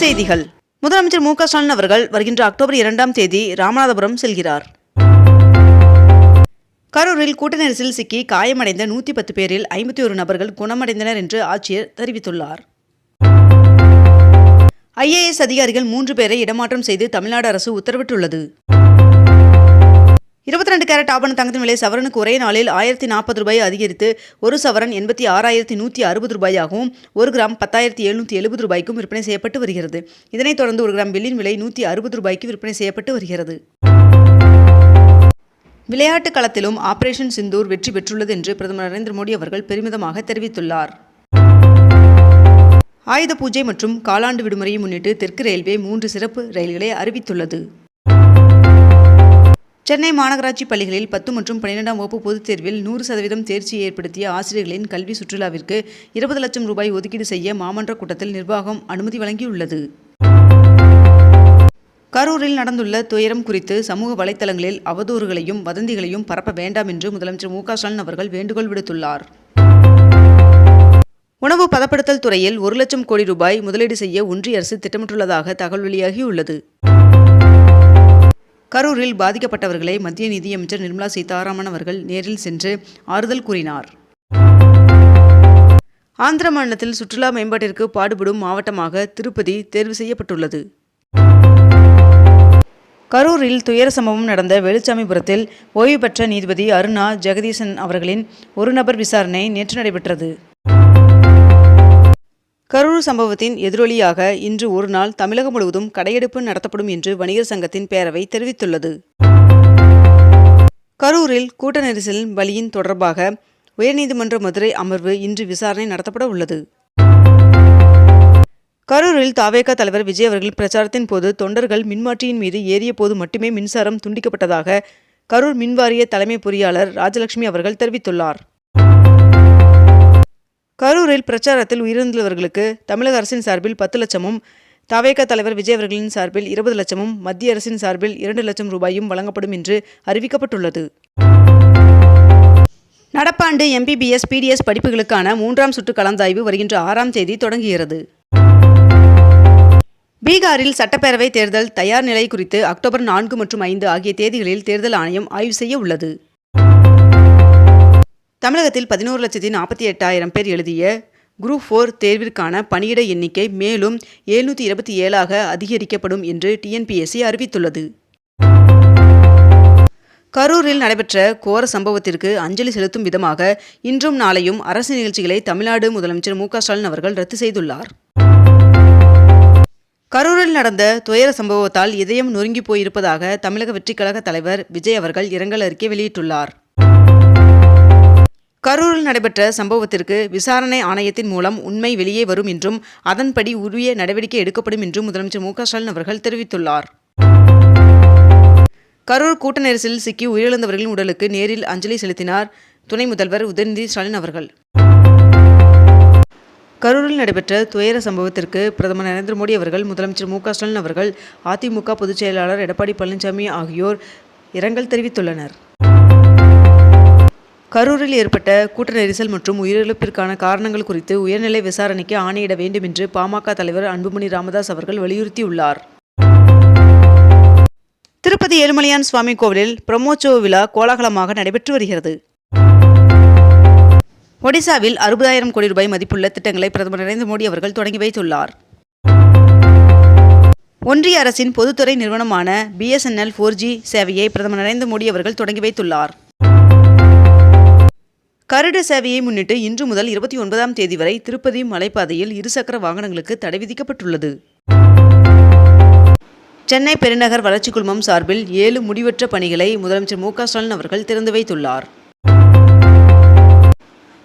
செய்திகள். முதலமைச்சர் மு க ஸ்டாலின் அவர்கள் வருகின்ற அக்டோபர் இரண்டாம் தேதி ராமநாதபுரம் செல்கிறார். கரூரில் கூட்ட நெரிசலில் சிக்கி காயமடைந்த நூற்றி பத்து பேரில் ஐம்பத்தி ஒரு நபர்கள் குணமடைந்தனர் என்று ஆட்சியர் தெரிவித்துள்ளார். ஐஏஎஸ் அதிகாரிகள் மூன்று பேரை இடமாற்றம் செய்து தமிழ்நாடு அரசு உத்தரவிட்டுள்ளது. இருபத்தி ரெண்டு கேரட் ஆபண தங்கத்தின் விலை சவரனுக்கு ஒரே நாளில் ஆயிரத்தி நாற்பது ரூபாய் அதிகரித்து ஒரு சவரன் எண்பத்தி ஆறாயிரத்தி நூற்றி அறுபது ரூபாயாகவும் ஒரு கிராம் பத்தாயிரத்தி எழுநூற்றி எழுபது ரூபாய்க்கும் விற்பனை செய்யப்பட்டு வருகிறது. இதனைத் தொடர்ந்து ஒரு கிராம் வெள்ளியின் விலை நூற்றி அறுபது ரூபாய்க்கு விற்பனை செய்யப்பட்டு வருகிறது. விளையாட்டு களத்திலும் ஆபரேஷன் சிந்தூர் வெற்றி பெற்றுள்ளது என்று பிரதமர் நரேந்திர மோடி அவர்கள் பெருமிதமாக தெரிவித்துள்ளார். ஆயுத பூஜை மற்றும் காலாண்டு விடுமுறையை முன்னிட்டு தெற்கு ரயில்வே மூன்று சிறப்பு ரயில்களை அறிவித்துள்ளது. சென்னை மாநகராட்சி பள்ளிகளில் பத்து மற்றும் பன்னிரெண்டாம் வகுப்பு பொதுத் தேர்வில் நூறு சதவீதம் தேர்ச்சியை ஏற்படுத்திய ஆசிரியர்களின் கல்வி சுற்றுலாவிற்கு இருபது லட்சம் ரூபாய் ஒதுக்கீடு செய்ய மாமன்ற கூட்டத்தில் நிர்வாகம் அனுமதி வழங்கியுள்ளது. கரூரில் நடந்துள்ள துயரம் குறித்து சமூக வலைத்தளங்களில் அவதூறுகளையும் வதந்திகளையும் பரப்ப வேண்டாம் என்று முதலமைச்சர் மு ஸ்டாலின் அவர்கள் வேண்டுகோள் விடுத்துள்ளார். உணவு பதப்படுத்தல் துறையில் ஒரு லட்சம் கோடி ரூபாய் முதலீடு செய்ய ஒன்றிய அரசு திட்டமிட்டுள்ளதாக தகவல் வெளியாகியுள்ளது. கரூரில் பாதிக்கப்பட்டவர்களை மத்திய நிதியமைச்சர் நிர்மலா சீதாராமன் அவர்கள் நேரில் சென்று ஆறுதல் கூறினார். ஆந்திர மாநிலத்தில் சுற்றுலா மேம்பாட்டிற்கு பாடுபடும் மாவட்டமாக திருப்பதி தேர்வு செய்யப்பட்டுள்ளது. கரூரில் துயர சம்பவம் நடந்த வெளிச்சாமிபுரத்தில் ஓய்வு பெற்ற நீதிபதி அருணா ஜெகதீசன் அவர்களின் ஒரு நபர் விசாரணை நேற்று நடைபெற்றது. கரூர் சம்பவத்தின் எதிரொலியாக இன்று ஒரு நாள் தமிழகம் முழுவதும் கடையெடுப்பு நடத்தப்படும் என்று வணிகர் சங்கத்தின் பேரவை தெரிவித்துள்ளது. கரூரில் கூட்ட நெரிசல் பலியின் தொடர்பாக உயர்நீதிமன்ற மதுரை அமர்வு இன்று விசாரணை நடத்தப்பட உள்ளது. கரூரில் தாவேக தலைவர் விஜய் அவர்கள் பிரச்சாரத்தின் போது தொண்டர்கள் மின்மாற்றியின் மீது ஏறிய போது மட்டுமே மின்சாரம் துண்டிக்கப்பட்டதாக கரூர் மின்வாரிய தலைமை பொறியாளர் ராஜலட்சுமி அவர்கள் தெரிவித்துள்ளார். கரூரில் பிரச்சாரத்தில் உயிரிழந்தவர்களுக்கு தமிழக அரசின் சார்பில் பத்து லட்சமும் தவேக தலைவர் விஜய் அவர்களின் சார்பில் இருபது லட்சமும் மத்திய அரசின் சார்பில் இரண்டு லட்சம் ரூபாயும் வழங்கப்படும் என்று அறிவிக்கப்பட்டுள்ளது. நடப்பாண்டு எம்பிபிஎஸ் பிடிஎஸ் படிப்புகளுக்கான மூன்றாம் சுற்று கலந்தாய்வு வருகின்ற ஆறாம் தேதி தொடங்குகிறது. பீகாரில் சட்டப்பேரவை தேர்தல் தயார் நிலை குறித்து அக்டோபர் நான்கு மற்றும் ஐந்து ஆகிய தேதிகளில் தேர்தல் ஆணையம் ஆய்வு செய்ய உள்ளது. தமிழகத்தில் பதினோரு லட்சத்தி நாற்பத்தி எட்டாயிரம் பேர் எழுதிய குரூப் ஃபோர் தேர்விற்கான பணியிட எண்ணிக்கை மேலும் எழுநூற்றி இருபத்தி ஏழாக அதிகரிக்கப்படும் என்று டிஎன்பிஎஸ்சி அறிவித்துள்ளது. கரூரில் நடைபெற்ற கோர சம்பவத்திற்கு அஞ்சலி செலுத்தும் விதமாக இன்றும் நாளையும் அரசு நிகழ்ச்சிகளை தமிழ்நாடு முதலமைச்சர் மு ஸ்டாலின் அவர்கள் ரத்து செய்துள்ளார். கரூரில் நடந்த துயர சம்பவத்தால் இதயம் நொறுங்கி போயிருப்பதாக தமிழக வெற்றிக்கழக தலைவர் விஜய் அவர்கள் இரங்கல் அறிக்கை வெளியிட்டுள்ளார். கரூரில் நடைபெற்ற சம்பவத்திற்கு விசாரணை ஆணையத்தின் மூலம் உண்மை வெளியே வரும் என்றும் அதன்படி உரிய நடவடிக்கை எடுக்கப்படும் என்றும் முதலமைச்சர் மு ஸ்டாலின் அவர்கள் தெரிவித்துள்ளார். கரூர் கூட்ட நெரிசலில் சிக்கி உயிரிழந்தவர்களின் உடலுக்கு நேரில் அஞ்சலி செலுத்தினார் துணை முதல்வர் உதயநிதி ஸ்டாலின் அவர்கள். கரூரில் நடைபெற்ற துயர சம்பவத்திற்கு பிரதமர் நரேந்திர மோடி அவர்கள் முதலமைச்சர் மு ஸ்டாலின் அவர்கள் அதிமுக பொதுச் செயலாளர் எடப்பாடி பழனிசாமி ஆகியோர் இரங்கல் தெரிவித்துள்ளனர். கரூரில் ஏற்பட்ட கூட்ட நெரிசல் மற்றும் உயிரிழப்பிற்கான காரணங்கள் குறித்து உயர்நிலை விசாரணைக்கு ஆணையிட வேண்டும் என்று பாமக தலைவர் அன்புமணி ராமதாஸ் அவர்கள் வலியுறுத்தியுள்ளார். திருப்பதி ஏழுமலையான் சுவாமி கோவிலில் பிரம்மோற்சவ விழா கோலாகலமாக நடைபெற்று வருகிறது. ஒடிசாவில் அறுபதாயிரம் கோடி ரூபாய் மதிப்புள்ள திட்டங்களை பிரதமர் நரேந்திர மோடி அவர்கள் தொடங்கி வைத்துள்ளார். ஒன்றிய அரசின் பொதுத்துறை நிறுவனமான பிஎஸ்என்எல் ஃபோர் ஜி சேவையை பிரதமர் நரேந்திர மோடி அவர்கள் தொடங்கி வைத்துள்ளார். கருட சேவையை முன்னிட்டு இன்று முதல் இருபத்தி ஒன்பதாம் தேதி வரை திருப்பதி மலைப்பாதையில் இருசக்கர வாகனங்களுக்கு தடை விதிக்கப்பட்டுள்ளது. சென்னை பெருநகர் வளர்ச்சி குழுமம் சார்பில் ஏழு முடிவற்ற பணிகளை முதலமைச்சர் மு க ஸ்டாலின் அவர்கள் திறந்து வைத்துள்ளார்.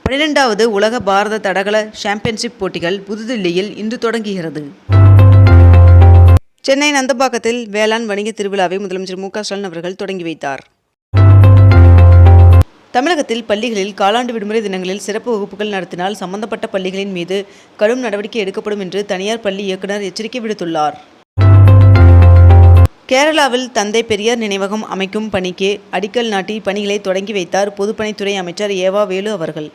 பனிரெண்டாவது உலக பாரத தடகள சாம்பியன்ஷிப் போட்டிகள் புதுதில்லியில் இன்று தொடங்குகிறது. சென்னை நந்தம்பாக்கத்தில் வேளாண் வணிக திருவிழாவை முதலமைச்சர் மு க ஸ்டாலின் அவர்கள் தொடங்கி வைத்தார். தமிழகத்தில் பள்ளிகளில் காலாண்டு விடுமுறை தினங்களில் சிறப்பு வகுப்புகள் நடத்தினால் சம்பந்தப்பட்ட பள்ளிகளின் மீது கடும் நடவடிக்கை எடுக்கப்படும் என்று தனியார் பள்ளி இயக்குநர் எச்சரிக்கை விடுத்துள்ளார். கேரளாவில் தந்தை பெரியார் நினைவகம் அமைக்கும் பணிக்கு அடிக்கல் நாட்டி பணிகளை தொடங்கி வைத்தார் பொதுப்பணித்துறை அமைச்சர் ஏவா வேலு அவர்கள்.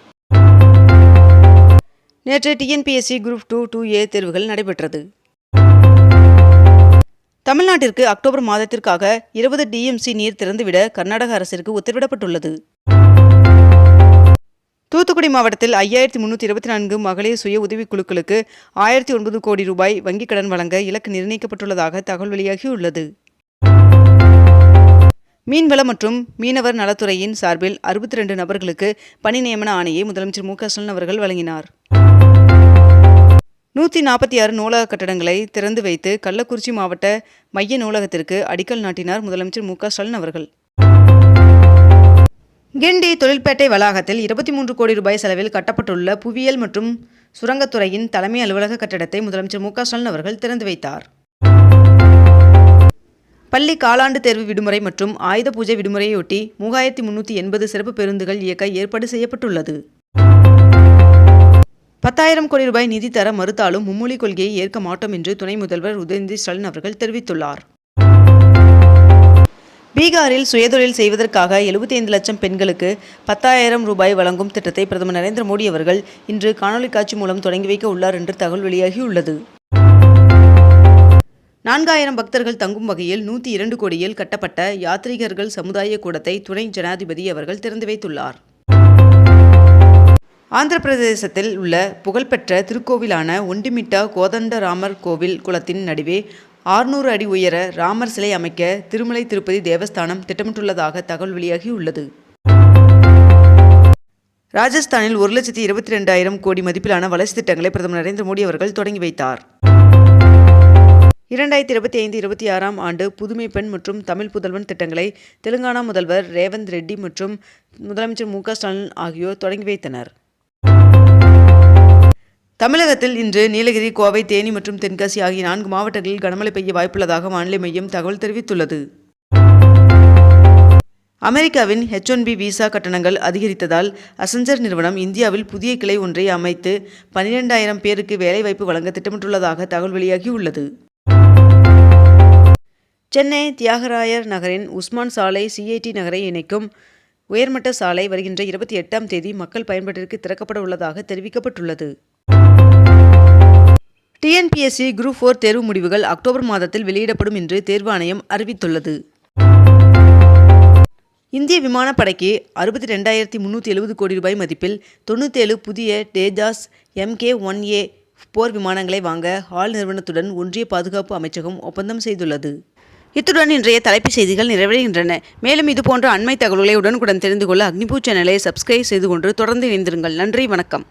நேற்று TNPSC group two two A தேர்வுகள் நடைபெற்றது. தமிழ்நாட்டிற்கு அக்டோபர் மாதத்திற்காக இருபது டிஎம்சி நீர் திறந்துவிட கர்நாடக அரசிற்கு உத்தரவிடப்பட்டுள்ளது. தூத்துக்குடி மாவட்டத்தில் ஐயாயிரத்தி முன்னூற்றி இருபத்தி நான்கு மகளிர் சுய உதவிக் குழுக்களுக்கு ஆயிரத்தி ஒன்பது கோடி ரூபாய் வங்கிக் கடன் வழங்க இலக்கு நிர்ணயிக்கப்பட்டுள்ளதாக தகவல் வெளியாகியுள்ளது. மீன்வளம் மற்றும் மீனவர் நலத்துறையின் சார்பில் அறுபத்தி ரெண்டு நபர்களுக்கு பணி நியமன ஆணையை முதலமைச்சர் மு க ஸ்டாலின் அவர்கள் வழங்கினார். நூற்றி நாற்பத்தி ஆறு நூலக கட்டடங்களை திறந்து வைத்து கள்ளக்குறிச்சி மாவட்ட மைய நூலகத்திற்கு அடிக்கல் நாட்டினார் முதலமைச்சர் மு க ஸ்டாலின் அவர்கள். கிண்டி தொழில்பேட்டை வளாகத்தில் இருபத்தி மூன்று கோடி ரூபாய் செலவில் கட்டப்பட்டுள்ள புவியியல் மற்றும் சுரங்கத்துறையின் தலைமை அலுவலக கட்டடத்தை முதலமைச்சர் மு க ஸ்டாலின் அவர்கள் திறந்து வைத்தார். பள்ளி காலாண்டு தேர்வு விடுமுறை மற்றும் ஆயுத பூஜை விடுமுறையொட்டி மூவாயிரத்தி முன்னூற்றி எண்பது சிறப்பு பேருந்துகள் இயக்க ஏற்பாடு செய்யப்பட்டுள்ளது. பத்தாயிரம் கோடி ரூபாய் நிதி தர மறுத்தாலும் மும்மொழி கொள்கையை ஏற்க மாட்டோம் என்று துணை முதல்வர் உதயநிதி ஸ்டாலின் அவர்கள் தெரிவித்துள்ளார். பீகாரில் சுயதொழில் செய்வதற்காக 75 லட்சம் பெண்களுக்கு பத்தாயிரம் ரூபாய் வழங்கும் திட்டத்தை பிரதமர் நரேந்திர மோடி அவர்கள் இன்று காணொலி காட்சி மூலம் தொடங்கி வைக்க உள்ளார் என்று தகவல் வெளியாகியுள்ளது. நான்காயிரம் பக்தர்கள் தங்கும் வகையில் நூற்றி இரண்டு கோடியில் கட்டப்பட்ட யாத்ரீகர்கள் சமுதாய கூடத்தை துணை ஜனாதிபதி அவர்கள் திறந்து வைத்துள்ளார். ஆந்திர பிரதேசத்தில் உள்ள புகழ்பெற்ற திருக்கோவிலான ஒண்டிமிட்டா கோதண்டராமர் கோவில் குளத்தின் நடுவே ஆறுநூறு அடி உயர ராமர் சிலை அமைக்க திருமலை திருப்பதி தேவஸ்தானம் திட்டமிட்டுள்ளதாக தகவல் வெளியாகியுள்ளது ராஜஸ்தானில் ஒரு லட்சத்தி இருபத்தி ரெண்டாயிரம் கோடி மதிப்பிலான வளர்ச்சி திட்டங்களை பிரதமர் நரேந்திர மோடி அவர்கள் தொடங்கி வைத்தார். இரண்டாயிரத்தி இருபத்தி ஐந்து இருபத்தி ஆறாம் ஆண்டு புதுமை பெண் மற்றும் தமிழ் புதல்வன் திட்டங்களை தெலுங்கானா முதல்வர் ரேவந்த் ரெட்டி மற்றும் முதலமைச்சர் மு க ஸ்டாலின் ஆகியோர் தொடங்கி வைத்தனர். தமிழகத்தில் இன்று நீலகிரி கோவை தேனி மற்றும் தென்காசி ஆகிய நான்கு மாவட்டங்களில் கனமழை பெய்ய வாய்ப்புள்ளதாக வானிலை மையம் தகவல் தெரிவித்துள்ளது. அமெரிக்காவின் ஹெச் ஒன் பி விசா கட்டணங்கள் அதிகரித்ததால் அசஞ்சர் நிறுவனம் இந்தியாவில் புதிய கிளை ஒன்றை அமைத்து பனிரெண்டாயிரம் பேருக்கு வேலைவாய்ப்பு வழங்க திட்டமிட்டுள்ளதாக தகவல் வெளியாகியுள்ளது. சென்னை தியாகராயர் நகரின் உஸ்மான் சாலை சிஐடி நகரை இணைக்கும் உயர்மட்ட சாலை வருகின்ற இருபத்தி எட்டாம் தேதி மக்கள் பயன்பாட்டிற்கு திறக்கப்பட உள்ளதாக தெரிவிக்கப்பட்டுள்ளது. டிஎன்பிஎஸ்சி குரூப் ஃபோர் தேர்வு முடிவுகள் அக்டோபர் மாதத்தில் வெளியிடப்படும் என்று தேர்வு ஆணையம் அறிவித்துள்ளது. இந்திய விமானப்படைக்கு அறுபத்தி ரெண்டாயிரத்தி முந்நூற்றி எழுபது கோடி ரூபாய் மதிப்பில் தொண்ணூற்றேழு புதிய டேஜாஸ் எம்கே ஒன் ஏ போர் விமானங்களை வாங்க ஹால் நிறுவனத்துடன் ஒன்றிய பாதுகாப்பு அமைச்சகம் ஒப்பந்தம் செய்துள்ளது. இத்துடன் இன்றைய தலைப்புச் செய்திகள் நிறைவடைகின்றன. மேலும் இதுபோன்ற அண்மை தகவல்களை உடனுக்குடன் தெரிந்து கொள்ள அக்னிபூ சேனலை சப்ஸ்கிரைப் செய்து கொண்டு தொடர்ந்து இணைந்திருங்கள். நன்றி வணக்கம்.